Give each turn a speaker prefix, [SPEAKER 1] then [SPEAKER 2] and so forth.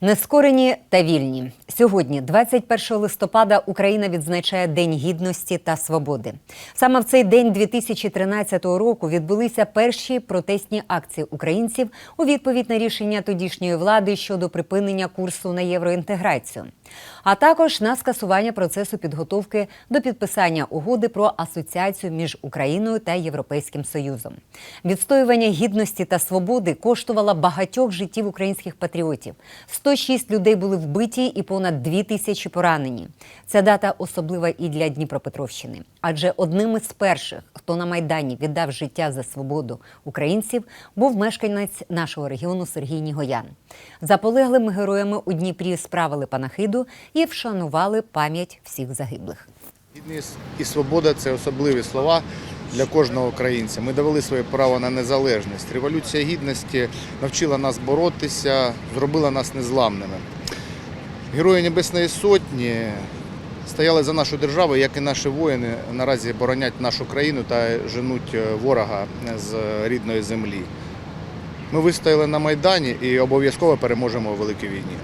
[SPEAKER 1] Нескорені та вільні сьогодні, 21 листопада, Україна відзначає День гідності та свободи. Саме в цей день 2013 року відбулися перші протестні акції українців у відповідь на рішення тодішньої влади щодо припинення курсу на євроінтеграцію, а також на скасування процесу підготовки до підписання угоди про асоціацію між Україною та Європейським Союзом. Відстоювання гідності та свободи коштувало багатьох життів українських патріотів. 106 людей були вбиті і понад 2 тисячі поранені. Ця дата особлива і для Дніпропетровщини, адже одним із перших, хто на майдані віддав життя за свободу українців, був мешканець нашого регіону Сергій Нігоян. За полеглими героями у Дніпрі справили панахиду і вшанували пам'ять всіх загиблих.
[SPEAKER 2] Гідність і свобода це особливі слова для кожного українця. Ми довели своє право на незалежність. Революція гідності навчила нас боротися, зробила нас незламними. Герої Небесної Сотні стояли за нашу державу, як і наші воїни наразі боронять нашу країну та женуть е, ворога з рідної землі. Ми вистояли на Майдані і обов'язково переможемо у великій війні.